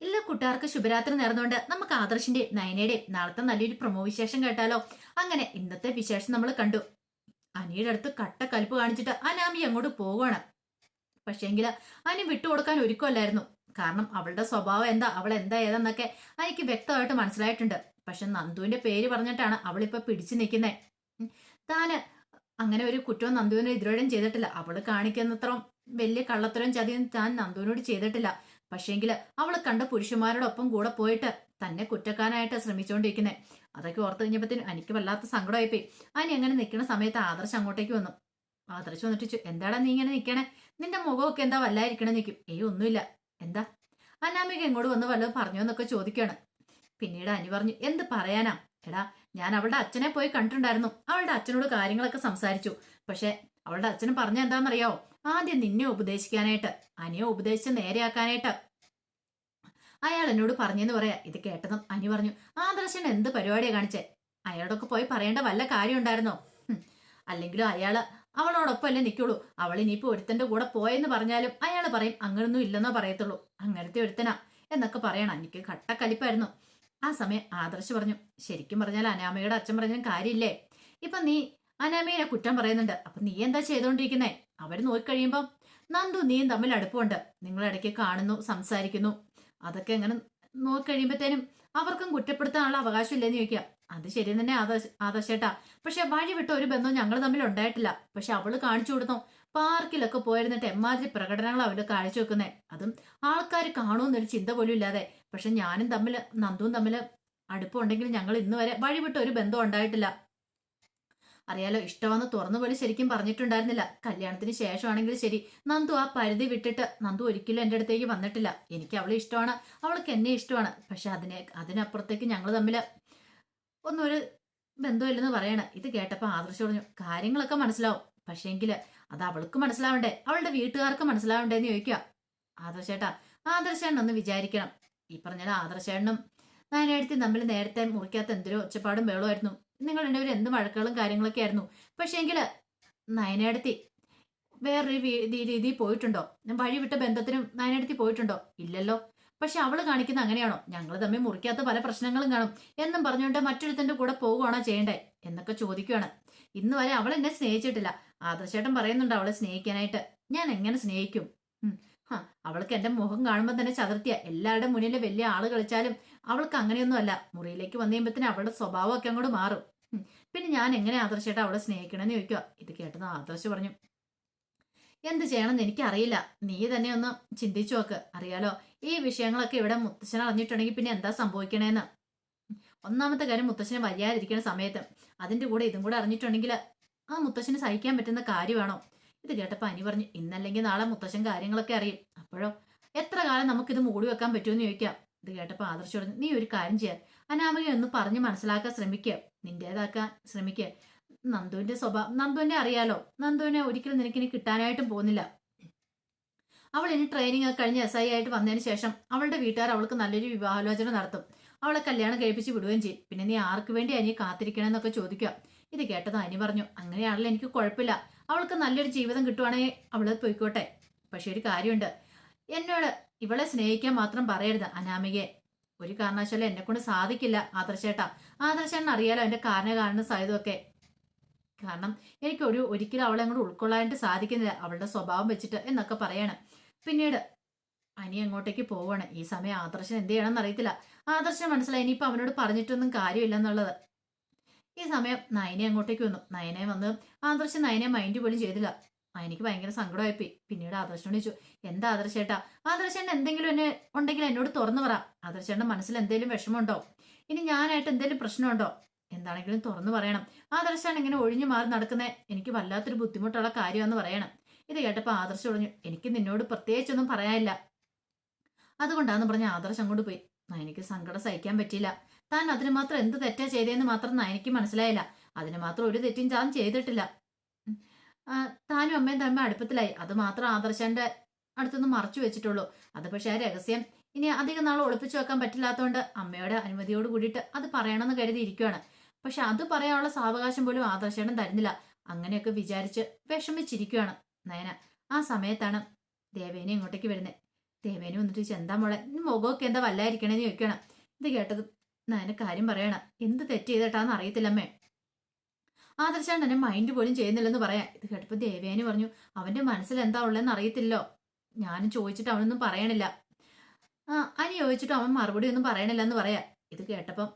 ഇല്ല കൂട്ടുകാർക്ക് ശുഭരാത്രി നേർന്നുകൊണ്ട് നമുക്ക് ആദർശിന്റെ നയനയുടെയും നാളത്തെ നല്ലൊരു പ്രമോ വിശേഷം കേട്ടാലോ? അങ്ങനെ ഇന്നത്തെ വിശേഷം നമ്മൾ കണ്ടു. അനിയുടെ അടുത്ത് കട്ട കലിപ്പ് കാണിച്ചിട്ട് അനാമി അങ്ങോട്ട് പോവുകയാണ്. പക്ഷേങ്കിൽ അനി വിട്ടുകൊടുക്കാൻ ഒരുക്കമല്ലായിരുന്നു. കാരണം അവളുടെ സ്വഭാവം എന്താ അവൾ എന്താ ഏതെന്നൊക്കെ എനിക്ക് വ്യക്തമായിട്ട് മനസ്സിലായിട്ടുണ്ട്. പക്ഷെ നന്ദുവിന്റെ പേര് പറഞ്ഞിട്ടാണ് അവളിപ്പോ പിടിച്ചു നിൽക്കുന്നത് താന് അങ്ങനെ ഒരു കുറ്റവും നന്ദുവിനെ ഇതിലൂടെയും ചെയ്തിട്ടില്ല. അവൾ കാണിക്കുന്നത്ര വലിയ കള്ളത്തരം ചതിയും താൻ നന്ദുവിനോട് ചെയ്തിട്ടില്ല. പക്ഷേങ്കിൽ അവൾ കണ്ട പുരുഷന്മാരോടൊപ്പം കൂടെ പോയിട്ട് തന്നെ കുറ്റക്കാനായിട്ട് ശ്രമിച്ചുകൊണ്ടിരിക്കുന്നത് അതൊക്കെ ഓർത്ത് കഴിഞ്ഞപ്പത്തിന് എനിക്ക് വല്ലാത്ത സങ്കടമായിപ്പോയി. അനി അങ്ങനെ നിൽക്കുന്ന സമയത്ത് ആദർശ് അങ്ങോട്ടേക്ക് വന്നു. ആദർശ് വന്നിട്ട് എന്താടാ നീ ഇങ്ങനെ നിൽക്കണേ നിന്റെ മുഖമൊക്കെ എന്താ വല്ലായിരിക്കണേ നിൽക്കും ഏയ് ഒന്നുമില്ല. എന്താ? അനാമിക എങ്ങോട്ട് വന്ന് വല്ലതും പറഞ്ഞു എന്നൊക്കെ ചോദിക്കുകയാണ് പിന്നീട് അനി പറഞ്ഞു എന്ത് പറയാനാ? എടാ ഞാൻ അവളുടെ അച്ഛനെ പോയി കണ്ടിട്ടുണ്ടായിരുന്നു. അവളുടെ അച്ഛനോട് കാര്യങ്ങളൊക്കെ സംസാരിച്ചു. പക്ഷെ അവളുടെ അച്ഛന് പറഞ്ഞ എന്താണെന്നറിയാവോ? ആദ്യം നിന്നെ ഉപദേശിക്കാനായിട്ട് അനിയെ ഉപദേശിച്ച് നേരെയാക്കാനായിട്ട്. അയാൾ എന്നോട് പറഞ്ഞെന്ന് പറയാ. ഇത് കേട്ടതും അനി പറഞ്ഞു ആദർശൻ എന്ത് പരിപാടിയാ കാണിച്ചേ? അയാളോടൊക്കെ പോയി പറയേണ്ട വല്ല കാര്യം ഉണ്ടായിരുന്നോ അല്ലെങ്കിലും അയാൾ അവളോടൊപ്പം അല്ലേ നിൽക്കുള്ളൂ അവൾ ഇനിയിപ്പോ ഒരുത്തന്റെ കൂടെ പോയെന്ന് പറഞ്ഞാലും അയാൾ പറയും അങ്ങനൊന്നും ഇല്ലെന്നോ പറയത്തുള്ളൂ. അങ്ങനത്തെ ഒരുത്തനാ. എന്നൊക്കെ പറയണം. എനിക്ക് കട്ടക്കലിപ്പായിരുന്നു ആ സമയം ആദർശ് പറഞ്ഞു ശരിക്കും പറഞ്ഞാൽ അനാമയുടെ അച്ഛൻ പറഞ്ഞ കാര്യമില്ലേ? ഇപ്പൊ നീ അനാമയെ കുറ്റം പറയുന്നുണ്ട്. അപ്പൊ നീ എന്താ ചെയ്തോണ്ടിരിക്കുന്നേ? അവർ നോക്കിക്കഴിയുമ്പം നന്ദു നീയും തമ്മിൽ അടുപ്പമുണ്ട്. നിങ്ങൾ ഇടയ്ക്ക് കാണുന്നു സംസാരിക്കുന്നു. അതൊക്കെ എങ്ങനെ നോക്കിക്കഴിയുമ്പോഴത്തേനും അവർക്കും കുറ്റപ്പെടുത്താനുള്ള അവകാശം ഇല്ലെന്ന് ചോദിക്കാം അത് ശരി തന്നെ ആദർശ ആദർശേട്ടാ. പക്ഷെ വഴി വിട്ട ഒരു ബന്ധവും ഞങ്ങൾ തമ്മിൽ ഉണ്ടായിട്ടില്ല. പക്ഷെ അവൾ കാണിച്ചു കൊടുത്തോ പാർക്കിലൊക്കെ പോയിരുന്നിട്ട് എമ്മാതിരി പ്രകടനങ്ങൾ അവർ കാഴ്ച വെക്കുന്നേ. അതും ആൾക്കാർ കാണുമെന്നൊരു ചിന്ത പോലും ഇല്ലാതെ. പക്ഷെ ഞാനും തമ്മിൽ നന്ദുവും തമ്മിൽ അടുപ്പമുണ്ടെങ്കിൽ ഞങ്ങൾ ഇന്ന് വരെ വഴി വിട്ട ഒരു ബന്ധം ഉണ്ടായിട്ടില്ല. അറിയാലോ ഇഷ്ടമെന്ന് തുറന്നു പോലും ശരിക്കും പറഞ്ഞിട്ടുണ്ടായിരുന്നില്ല. കല്യാണത്തിന് ശേഷമാണെങ്കിൽ ശരി നന്ദു ആ പരിധി വിട്ടിട്ട് നന്ദു ഒരിക്കലും എന്റെ അടുത്തേക്ക് വന്നിട്ടില്ല. എനിക്ക് അവളെ ഇഷ്ടമാണ് അവൾക്ക് എന്നെ ഇഷ്ടമാണ്. പക്ഷെ അതിനെ അതിനപ്പുറത്തേക്ക് ഞങ്ങൾ തമ്മിൽ ഒന്നൊരു ബന്ധമില്ലെന്ന് പറയണ. ഇത് കേട്ടപ്പോൾ ആദർശം പറഞ്ഞു കാര്യങ്ങളൊക്കെ മനസ്സിലാവും. പക്ഷേങ്കിൽ അത് അവൾക്ക് മനസ്സിലാവണ്ടേ? അവളുടെ വീട്ടുകാർക്ക് മനസ്സിലാവണ്ടേ എന്ന് ചോദിക്കുക. ആദർശേട്ടാ ആദർശേണ്ണ ഒന്ന് വിചാരിക്കണം. ഈ പറഞ്ഞ ആദർശേണ്ണും നാനായിരത്തി നമ്മൾ നേരത്തെ മുറിക്കാത്ത എന്തൊരു ഒച്ചപ്പാടും ബഹളമായിരുന്നു നിങ്ങൾ രണ്ടുപേരും എന്ത് വഴക്കുകളും കാര്യങ്ങളൊക്കെ ആയിരുന്നു. പക്ഷേങ്കിൽ നയനടുത്തി വേറൊരു രീതിയിൽ പോയിട്ടുണ്ടോ? വഴി വിട്ട ബന്ധത്തിനും നയനടുത്തി പോയിട്ടുണ്ടോ? ഇല്ലല്ലോ. പക്ഷെ അവൾ കാണിക്കുന്ന അങ്ങനെയാണോ? ഞങ്ങൾ തമ്മിൽ മുറിക്കാത്ത പല പ്രശ്നങ്ങളും കാണും. എന്നും പറഞ്ഞുകൊണ്ട് മറ്റൊരുത്തന്റെ കൂടെ പോവുകയാണോ ചെയ്യണ്ടേ? എന്നൊക്കെ ചോദിക്കുകയാണ് ഇന്ന് വരെ അവൾ എന്നെ സ്നേഹിച്ചിട്ടില്ല. ആദർശേട്ടൻ പറയുന്നുണ്ട് അവളെ സ്നേഹിക്കാനായിട്ട്. ഞാൻ എങ്ങനെ സ്നേഹിക്കും. അവൾക്ക് എന്റെ മുഖം കാണുമ്പോൾ തന്നെ ചതുർത്തിയ. എല്ലാവരുടെ മുന്നിൽ വലിയ ആൾ കളിച്ചാലും അവൾക്ക് അങ്ങനെയൊന്നും അല്ല മുറിയിലേക്ക് വന്നു കഴിയുമ്പത്തിന് അവളുടെ സ്വഭാവമൊക്കെ അങ്ങോട്ട് മാറും. പിന്നെ ഞാൻ എങ്ങനെ ആദർശേട്ടാ അവളെ സ്നേഹിക്കണമെന്ന് ചോദിക്കുക ഇത് കേട്ടത് ആദർശ് പറഞ്ഞു. എന്ത് ചെയ്യണമെന്ന് എനിക്കറിയില്ല. നീ തന്നെ ഒന്ന് ചിന്തിച്ചു നോക്ക്. അറിയാലോ ഈ വിഷയങ്ങളൊക്കെ ഇവിടെ മുത്തശ്ശൻ അറിഞ്ഞിട്ടുണ്ടെങ്കിൽ പിന്നെ എന്താ സംഭവിക്കണേന്ന്? ഒന്നാമത്തെ കാര്യം മുത്തശ്ശനെ വയ്യാതിരിക്കുന്ന സമയത്ത് അതിന്റെ കൂടെ ഇതും കൂടെ അറിഞ്ഞിട്ടുണ്ടെങ്കിൽ ആ മുത്തശ്ശന് സഹിക്കാൻ പറ്റുന്ന കാര്യമാണോ? ഇത് കേട്ടപ്പോ അനി പറഞ്ഞു ഇന്നല്ലെങ്കിൽ നാളെ മുത്തശ്ശൻ കാര്യങ്ങളൊക്കെ അറിയും. അപ്പോഴോ എത്ര കാലം നമുക്കിത് മൂടി വെക്കാൻ പറ്റുമെന്ന് ചോദിക്കാം. ഇത് കേട്ടപ്പോ ആദർശ് പറഞ്ഞു നീ ഒരു കാര്യം ചെയ്യാൻ അനാമിക ഒന്ന് പറഞ്ഞ് മനസ്സിലാക്കാൻ ശ്രമിക്കുക നിന്റേതാക്കാൻ ശ്രമിക്കുക നന്ദുവിന്റെ സ്വഭാവം നന്ദുവിനെ അറിയാലോ. നന്ദുവിനെ ഒരിക്കലും നിനക്കിനി കിട്ടാനായിട്ടും പോകുന്നില്ല. അവൾ ഇനി ട്രെയിനിങ് ഒക്കെ കഴിഞ്ഞ് എസ് ഐ ആയിട്ട് വന്നതിന് ശേഷം അവളുടെ വീട്ടുകാർ അവൾക്ക് നല്ലൊരു വിവാഹാലോചന നടത്തും. അവളെ കല്യാണം കഴിപ്പിച്ച് വിടുകയും ചെയ്യും. പിന്നെ നീ ആർക്ക് വേണ്ടി അനി കാത്തിരിക്കണമെന്നൊക്കെ ചോദിക്കുക. ഇത് കേട്ടത് അനി പറഞ്ഞു അങ്ങനെയാണല്ലോ എനിക്ക് കുഴപ്പമില്ല. അവൾക്ക് നല്ലൊരു ജീവിതം കിട്ടുവാണെങ്കിൽ അവൾ പോയിക്കോട്ടെ. പക്ഷെ ഒരു കാര്യമുണ്ട്. എന്നോട് ഇവളെ സ്നേഹിക്കാൻ മാത്രം പറയരുത് അനാമികയെ. ഒരു കാരണവശാലും എന്നെ കൊണ്ട് സാധിക്കില്ല ആദർശേട്ടാ. ആദർശേട്ടൻ അറിയാലോ എന്റെ കാരണ കാരണം സഹിതമൊക്കെ കാരണം എനിക്ക് ഒരു ഒരിക്കലും അവളെ അങ്ങോട്ട് ഉൾക്കൊള്ളാനായിട്ട് സാധിക്കുന്നില്ല. അവളുടെ സ്വഭാവം വെച്ചിട്ട് എന്നൊക്കെ പറയാണ്. പിന്നീട് അനി അങ്ങോട്ടേക്ക് പോവാണ്. ഈ സമയം ആദർശൻ എന്ത് ചെയ്യണമെന്ന് അറിയത്തില്ല. ആദർശൻ മനസ്സിലായി. ഇനിയിപ്പോ അവനോട് പറഞ്ഞിട്ടൊന്നും കാര്യമില്ലെന്നുള്ളത് ഈ സമയം നയനെ അങ്ങോട്ടേക്ക് വന്നു. നയനെ വന്ന് ആദർശൻ നയനെ മൈൻഡ് പോലും ചെയ്തില്ല. എനിക്ക് ഭയങ്കര സങ്കടമായിപ്പോയി. പിന്നീട് ആദർശനോട് ചോദിച്ചു എന്താ ആദർശേട്ടാ? ആദർശേട്ടൻ എന്തെങ്കിലും എന്നെ ഉണ്ടെങ്കിൽ എന്നോട് തുറന്നു പറ. ആദർശേട്ടന്റെ മനസ്സിൽ എന്തെങ്കിലും വിഷമമുണ്ടോ? ഇനി ഞാനായിട്ട് എന്തെങ്കിലും പ്രശ്നമുണ്ടോ? എന്താണെങ്കിലും തുറന്നു പറയണം. ആദർശാണ് ഇങ്ങനെ ഒഴിഞ്ഞു മാറി നടക്കുന്നേ. എനിക്ക് വല്ലാത്തൊരു ബുദ്ധിമുട്ടുള്ള കാര്യമെന്ന് പറയണം. ഇത് കേട്ടപ്പോൾ ആദർശ് പറഞ്ഞു എനിക്ക് നിന്നോട് പ്രത്യേകിച്ചൊന്നും പറയാനില്ല. അതുകൊണ്ടാന്ന് പറഞ്ഞ ആദർശ് അങ്ങോട്ട് പോയി. നയനിക്ക് സങ്കടം സഹിക്കാൻ പറ്റിയില്ല. താൻ അതിന് മാത്രം എന്ത് തെറ്റാ ചെയ്തതെന്ന് മാത്രം എനിക്ക് മനസ്സിലായില്ല. അതിന് മാത്രം ഒരു തെറ്റും താൻ ചെയ്തിട്ടില്ല. താനും അമ്മയും തമ്മ അടുപ്പത്തിലായി. അത് മാത്രം ആദർശന്റെ അടുത്തൊന്നും മറച്ചു വെച്ചിട്ടുള്ളൂ. അത് പക്ഷേ ആ രഹസ്യം ഇനി അധികം നാൾ ഒളിപ്പിച്ചു വെക്കാൻ പറ്റില്ലാത്തതുകൊണ്ട് അമ്മയുടെ അനുമതിയോട് കൂടിയിട്ട് അത് പറയണമെന്ന് കരുതി ഇരിക്കുകയാണ് പക്ഷെ അത് പറയാനുള്ള സാവകാശം പോലും ആദർശനും തരുന്നില്ല. അങ്ങനെയൊക്കെ വിചാരിച്ച് വിഷമിച്ചിരിക്കുകയാണ് നയന. ആ സമയത്താണ് ദേവേനെ ഇങ്ങോട്ടേക്ക് വരുന്നത് ദേവേനെ വന്നിട്ട് ചെന്താ മോളെ? മുഖമൊക്കെ എന്താ വല്ലായിരിക്കണേന്ന് ചോദിക്കണം ഇത് കേട്ടത് നയന കാര്യം പറയണ? എന്ത് തെറ്റ് ചെയ്തിട്ടാന്ന് അറിയത്തില്ലമ്മേ. ആദർശാണ് എന്നെ മൈൻഡ് പോലും ചെയ്യുന്നില്ലെന്ന് പറയാം ഇത് കേട്ടപ്പോൾ ദേവേനി പറഞ്ഞു അവന്റെ മനസ്സിൽ എന്താ ഉള്ളതെന്ന് അറിയത്തില്ലോ. ഞാനും ചോദിച്ചിട്ട് അവനൊന്നും പറയണില്ല. ആ അനി ചോദിച്ചിട്ട് അവൻ മറുപടി ഒന്നും പറയണില്ല എന്ന് പറയാം. ഇത് കേട്ടപ്പം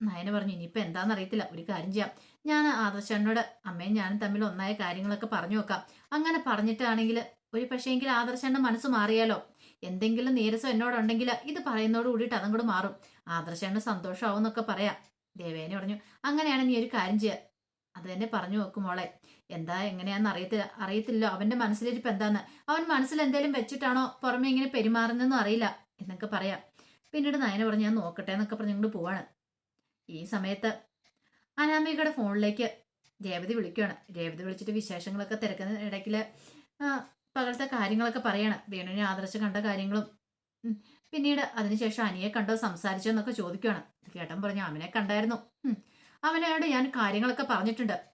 നയന പറഞ്ഞു ഇനിയിപ്പോൾ എന്താണെന്ന് അറിയത്തില്ല ഒരു കാര്യം ചെയ്യാം. ഞാൻ ആദർശനോട് അമ്മയും ഞാനും തമ്മിൽ ഒന്നായ കാര്യങ്ങളൊക്കെ പറഞ്ഞു നോക്കാം. അങ്ങനെ പറഞ്ഞിട്ടാണെങ്കിൽ ഒരു പക്ഷേങ്കിൽ ആദർശന്റെ മനസ്സ് മാറിയാലോ? എന്തെങ്കിലും നീരസം എന്നോടുണ്ടെങ്കിൽ ഇത് പറയുന്നതോട് കൂടിയിട്ട് അതും കൂടെ മാറും. ആദർശന് സന്തോഷമാവും എന്നൊക്കെ പറയാം. ദേവേനെ പറഞ്ഞു അങ്ങനെയാണ് നീ ഒരു കാര്യം ചെയ്യുക അത് തന്നെ പറഞ്ഞു നോക്കും മോളെ. എന്താ എങ്ങനെയാന്ന് അറിയത്തില്ല അറിയത്തില്ലോ അവന്റെ മനസ്സിലിരിപ്പ് എന്താന്ന്? അവൻ മനസ്സിൽ എന്തേലും വെച്ചിട്ടാണോ പുറമെ ഇങ്ങനെ പെരുമാറുന്നതെന്നും അറിയില്ല എന്നൊക്കെ പറയാം. പിന്നീട് നയന പറഞ്ഞു ഞാൻ നോക്കട്ടെ എന്നൊക്കെ പറഞ്ഞു ഇങ്ങോട്ട് പോവാണ്. ഈ സമയത്ത് അനാമികയുടെ ഫോണിലേക്ക് രേവതി വിളിക്കുകയാണ് രേവതി വിളിച്ചിട്ട് വിശേഷങ്ങളൊക്കെ തിരക്കുന്ന ഇടയ്ക്കിൽ പകലത്തെ കാര്യങ്ങളൊക്കെ പറയാണ്. വേണുവിനെ ആദർശം കണ്ട കാര്യങ്ങളും. പിന്നീട് അതിനുശേഷം അനിയെ കണ്ടോ സംസാരിച്ചോ എന്നൊക്കെ ചോദിക്കുകയാണ് കേട്ടൻ പറഞ്ഞു അവനെ കണ്ടായിരുന്നു. അവനോട് ഞാൻ കാര്യങ്ങളൊക്കെ പറഞ്ഞിട്ടുണ്ട്.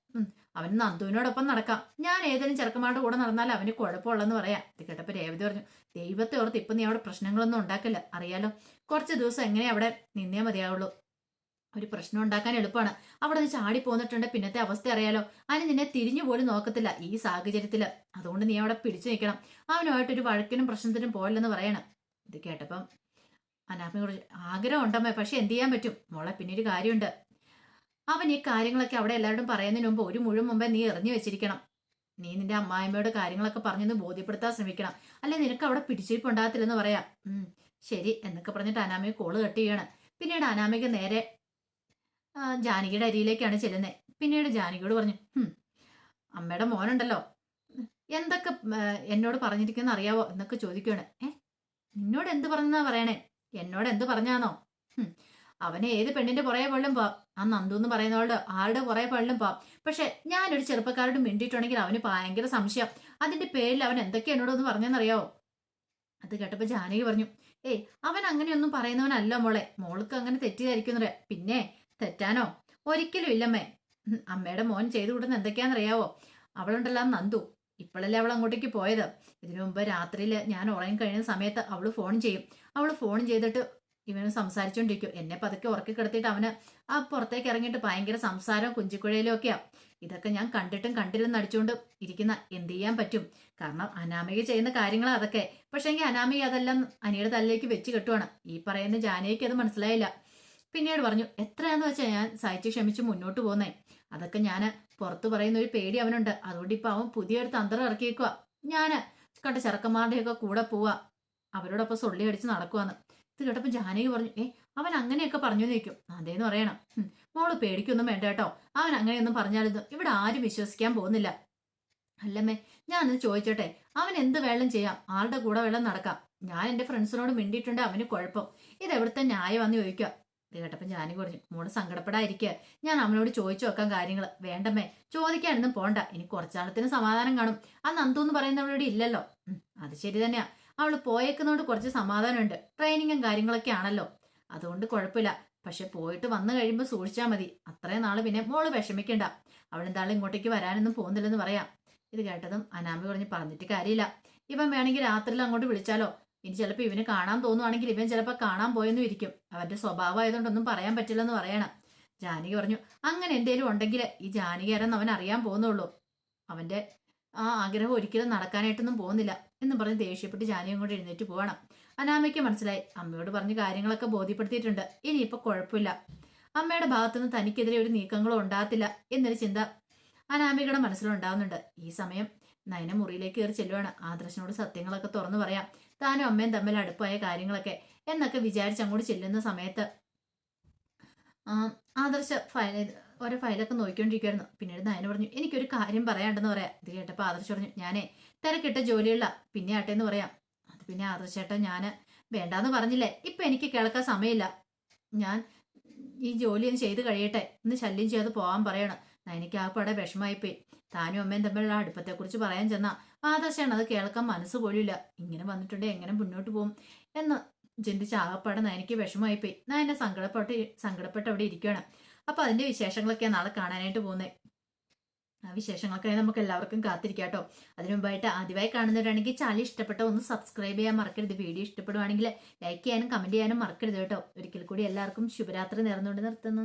അവൻ നന്ദുവിനോടൊപ്പം നടക്കാം. ഞാൻ ഏതെങ്കിലും ചെറുക്കന്മാരുടെ കൂടെ നടന്നാൽ അവന് കുഴപ്പമുള്ളെന്ന് പറയാം. ഇത് കേട്ടപ്പോൾ രേവതി പറഞ്ഞു ദൈവത്തെ ഓർത്ത് ഇപ്പം നീ അവിടെ പ്രശ്നങ്ങളൊന്നും ഉണ്ടാക്കില്ല. അറിയാലോ കുറച്ച് ദിവസം എങ്ങനെ അവിടെ നിന്നേ മതിയാവുള്ളൂ. ഒരു പ്രശ്നം ഉണ്ടാക്കാൻ എളുപ്പമാണ്. അവിടെ നിന്ന് ചാടി പോന്നിട്ടുണ്ട് പിന്നത്തെ അവസ്ഥ അറിയാലോ അതിന് നിന്നെ തിരിഞ്ഞു പോലും നോക്കത്തില്ല ഈ സാഹചര്യത്തിൽ അതുകൊണ്ട് നീ അവിടെ പിടിച്ചു നിൽക്കണം. അവനുമായിട്ടൊരു വഴക്കിനും പ്രശ്നത്തിനും പോയില്ലെന്ന് പറയണം. ഇത് കേട്ടപ്പം കുറിച്ച് ആഗ്രഹം ഉണ്ടമ്മേ പക്ഷെ എന്ത് ചെയ്യാൻ പറ്റും? മോളെ പിന്നെ ഒരു കാര്യമുണ്ട്. അവൻ ഈ കാര്യങ്ങളൊക്കെ അവിടെ എല്ലാവരോടും പറയുന്നതിന് മുമ്പ് ഒരു മുഴുവൻ മുമ്പേ നീ എറിഞ്ഞു വെച്ചിരിക്കണം. നീ നിന്റെ അമ്മായിമ്മയോട് കാര്യങ്ങളൊക്കെ പറഞ്ഞൊന്ന് ബോധ്യപ്പെടുത്താൻ ശ്രമിക്കണം. അല്ലെ നിനക്ക് അവിടെ പിടിച്ചിരിപ്പുണ്ടാകത്തില്ലെന്ന് പറയാം. ശരി എന്നൊക്കെ പറഞ്ഞിട്ട് അനാമിക കോൾ കട്ട് ചെയ്യാണ്. പിന്നീട് അനാമിക നേരെ ജാനകിയുടെ അരിയിലേക്കാണ് ചെല്ലുന്നത് പിന്നീട് ജാനകിയോട് പറഞ്ഞു "ഹും, അമ്മയുടെ മോനുണ്ടല്ലോ. എന്തൊക്കെ എന്നോട് പറഞ്ഞിരിക്കുന്ന അറിയാവോ? എന്നൊക്കെ ചോദിക്കുകയാണ്. ഏ നിന്നോട് എന്ത് പറഞ്ഞാ പറയണേ? എന്നോട് എന്ത് പറഞ്ഞാന്നോ അവനെ ഏത് പെണ്ണിന്റെ പുറകെ പള്ളും പോ ആ നന്ദു എന്ന് പറയുന്നവളുടെ ആരുടെ പുറകെ പള്ളും പോ പക്ഷെ ഞാനൊരു ചെറുപ്പക്കാരോട് മിണ്ടിയിട്ടുണ്ടെങ്കിൽ അവന് ഭയങ്കര സംശയം. അതിന്റെ പേരിൽ അവൻ എന്തൊക്കെ എന്നോട് ഒന്ന് പറഞ്ഞെന്നറിയാവോ? അത് കേട്ടപ്പോ ജാനകി പറഞ്ഞു ഏയ് അവൻ അങ്ങനെയൊന്നും പറയുന്നവനല്ല മോളെ. മോൾക്ക് അങ്ങനെ തെറ്റിദ്ധരിക്കുന്നറിയാം പിന്നെ തെറ്റാനോ? ഒരിക്കലും ഇല്ലമ്മേ. അമ്മയുടെ മോൻ ചെയ്തു കൂടുന്ന എന്തൊക്കെയാണെന്നറിയാവോ? അവളുണ്ടല്ലോ നന്ദു. ഇപ്പോഴല്ലേ അവൾ അങ്ങോട്ടേക്ക് പോയത്? ഇതിനു മുമ്പ് രാത്രിയിൽ ഞാൻ ഉറങ്ങി കഴിയുന്ന സമയത്ത് അവൾ ഫോൺ ചെയ്യും. അവൾ ഫോൺ ചെയ്തിട്ട് ഇവന് സംസാരിച്ചുകൊണ്ടിരിക്കും എന്നെ പതുക്കെ ഉറക്കി കിടത്തിയിട്ട് അവന് ആ പുറത്തേക്ക് ഇറങ്ങിയിട്ട് ഭയങ്കര സംസാരം കുഞ്ചിക്കുഴയിലും ഇതൊക്കെ ഞാൻ കണ്ടിട്ടും കണ്ടില്ലെന്ന് അടിച്ചുകൊണ്ട് ഇരിക്കുന്ന എന്ത് ചെയ്യാൻ പറ്റും? കാരണം അനാമിക ചെയ്യുന്ന കാര്യങ്ങളാ അതൊക്കെ. പക്ഷേങ്കിൽ അനാമിക അതെല്ലാം അനിയുടെ തലയിലേക്ക് വെച്ച് കെട്ടുവാണ്. ഈ പറയുന്ന ജാനകിക്ക് അത് മനസ്സിലായില്ല. പിന്നീട് പറഞ്ഞു എത്രയാന്ന് വെച്ചാൽ ഞാൻ സഹിച്ച് ക്ഷമിച്ച് മുന്നോട്ട് പോകുന്നേ അതൊക്കെ ഞാൻ പുറത്തു പറയുന്ന ഒരു പേടി അവനുണ്ട്. അതുകൊണ്ട് ഇപ്പൊ അവൻ പുതിയൊരു തന്ത്രം ഇറക്കിയേക്കുക ഞാൻ കണ്ട ചെറുക്കന്മാരുടെയൊക്കെ കൂടെ പോവാ. അവരോടൊപ്പം സൊള്ളി അടിച്ച് നടക്കുവാന്ന്. ഇത് കേട്ടപ്പോൾ ജാനകി പറഞ്ഞു ഏ അവൻ അങ്ങനെയൊക്കെ പറഞ്ഞു നിൽക്കും അതേന്ന് പറയണം. മോൾ പേടിക്കൊന്നും വേണ്ട കേട്ടോ. അവൻ അങ്ങനെയൊന്നും പറഞ്ഞാലൊന്നും ഇവിടെ ആരും വിശ്വസിക്കാൻ പോകുന്നില്ല. അല്ലമ്മേ ഞാനൊന്ന് ചോദിച്ചോട്ടെ. അവൻ എന്ത് വേളം ചെയ്യാം. ആളുടെ കൂടെ വെള്ളം നടക്കാം. ഞാൻ എന്റെ ഫ്രണ്ട്സിനോട് മിണ്ടിയിട്ടുണ്ട്. അവന് കുഴപ്പം. ഇത് എവിടുത്തെ ന്യായമാന്ന് ചോദിക്കുക ഇത് കേട്ടപ്പം ജാനി കുറഞ്ഞു. മോൾ സങ്കടപ്പെടാതിരിക്കുക ഞാൻ അവനോട് ചോദിച്ചു നോക്കാൻ കാര്യങ്ങൾ വേണ്ടമ്മേ ചോദിക്കാനൊന്നും പോണ്ട. ഇനി കുറച്ചാളത്തിന് സമാധാനം കാണും. ആ നന്ദു എന്ന് പറയുന്നവളോട് ഇല്ലല്ലോ. അത് ശരി തന്നെയാ. അവൾ പോയേക്കുന്നതുകൊണ്ട് കുറച്ച് സമാധാനമുണ്ട്. ട്രെയിനിങ്ങും കാര്യങ്ങളൊക്കെ ആണല്ലോ. അതുകൊണ്ട് കുഴപ്പമില്ല. പക്ഷെ പോയിട്ട് വന്നു കഴിയുമ്പോൾ സൂക്ഷിച്ചാൽ മതി. അത്രയും നാൾ പിന്നെ മോൾ വിഷമിക്കണ്ട. അവളെന്താളും ഇങ്ങോട്ടേക്ക് വരാനൊന്നും പോകുന്നില്ലെന്ന് പറയാം. ഇത് കേട്ടതും അനാമി പറഞ്ഞ് പറഞ്ഞിട്ട് കാര്യമില്ല. ഇവൻ വേണമെങ്കിൽ രാത്രിയിൽ അങ്ങോട്ട് വിളിച്ചാലോ? ഇനി ചിലപ്പോൾ ഇവന് കാണാൻ തോന്നുവാണെങ്കിൽ ഇവൻ ചിലപ്പോൾ കാണാൻ പോയെന്നും ഇരിക്കും. അവന്റെ സ്വഭാവം ആയതുകൊണ്ടൊന്നും പറയാൻ പറ്റില്ലെന്ന് പറയണം. ജാനകി പറഞ്ഞു അങ്ങനെ എന്തേലും ഉണ്ടെങ്കിൽ ഈ ജാനകി ആരെന്ന് അവൻ അറിയാൻ പോകുന്നുള്ളൂ. അവന്റെ ആ ആഗ്രഹം ഒരിക്കലും നടക്കാനായിട്ടൊന്നും പോകുന്നില്ല എന്ന് പറഞ്ഞ് ദേഷ്യപ്പെട്ട് ജാനകിയും കൂടെ എഴുന്നേറ്റ് പോകണം അനാമയ്ക്ക് മനസ്സിലായി അമ്മയോട് പറഞ്ഞ് കാര്യങ്ങളൊക്കെ ബോധ്യപ്പെടുത്തിയിട്ടുണ്ട്. ഇനിയിപ്പോൾ കുഴപ്പമില്ല. അമ്മയുടെ ഭാഗത്തുനിന്ന് തനിക്കെതിരെ ഒരു നീക്കങ്ങളും ഉണ്ടാകത്തില്ല എന്നൊരു ചിന്ത അനാമികയുടെ മനസ്സിലുണ്ടാവുന്നുണ്ട്. ഈ സമയം നയന മുറിയിലേക്ക് കയറി ചെല്ലുവാണ്. ആദർശനോട് സത്യങ്ങളൊക്കെ തുറന്നു പറയാം. താനും അമ്മയും തമ്മിൽ അടുപ്പായ കാര്യങ്ങളൊക്കെ എന്നൊക്കെ വിചാരിച്ച് അങ്ങോട്ട് ചെല്ലുന്ന സമയത്ത് ആദർശ ഫയൽ ഓരോ ഫയലൊക്കെ നോക്കിക്കൊണ്ടിരിക്കുമായിരുന്നു പിന്നീട് നയന പറഞ്ഞു എനിക്കൊരു കാര്യം പറയാണ്ടെന്ന് പറയാം. ഇത് കേട്ടപ്പോൾ ആദർശ് പറഞ്ഞു ഞാനേ തിരക്കിട്ട ജോലിയുള്ള പിന്നെ ആട്ടെ എന്ന് പറയാം. അത് പിന്നെ ആദർശേട്ടൻ ഞാൻ വേണ്ടാന്ന് പറഞ്ഞില്ലേ. ഇപ്പം എനിക്ക് കേൾക്കാൻ സമയമില്ല. ഞാൻ ഈ ജോലി ഒന്ന് ചെയ്ത് കഴിയട്ടെ. ഇന്ന് ശല്യം ചെയ്ത് പോകാൻ പറയണം. നയനിക്ക് ആ പടെ വിഷമായിപ്പോയി താനും അമ്മയും തമ്മിലുള്ള അടുപ്പത്തെക്കുറിച്ച് പറയാൻ ചെന്ന ആദർശാണ് അത് കേൾക്കാൻ മനസ്സ് പോലില്ല ഇങ്ങനെ വന്നിട്ടുണ്ടെങ്കിൽ എങ്ങനെ മുന്നോട്ട് പോകും? എന്ന് ചിന്തിച്ച് ആകപ്പാടെ നയനിക്ക് വിഷമമായിപ്പോയി. എന്നെ സങ്കടപ്പെട്ട് സങ്കടപ്പെട്ട് അവിടെ ഇരിക്കുകയാണ് അപ്പൊ അതിന്റെ വിശേഷങ്ങളൊക്കെ നാളെ കാണാനായിട്ട് പോകുന്നത് ആ വിശേഷങ്ങൾക്കായി നമുക്ക് എല്ലാവർക്കും കാത്തിരിക്കാട്ടോ. അതിനു മുമ്പായിട്ട് ആദ്യമായി കാണുന്നവരാണെങ്കിൽ ചാനൽ ഇഷ്ടപ്പെട്ട ഒന്ന് സബ്സ്ക്രൈബ് ചെയ്യാൻ മറക്കരുത്. വീഡിയോ ഇഷ്ടപ്പെടുവാണെങ്കിൽ ലൈക്ക് ചെയ്യാനും കമന്റ് ചെയ്യാനും മറക്കരുത് കേട്ടോ. ഒരിക്കൽ കൂടി എല്ലാവർക്കും ശുഭരാത്രി നേർന്നുകൊണ്ട് നിർത്തുന്നു.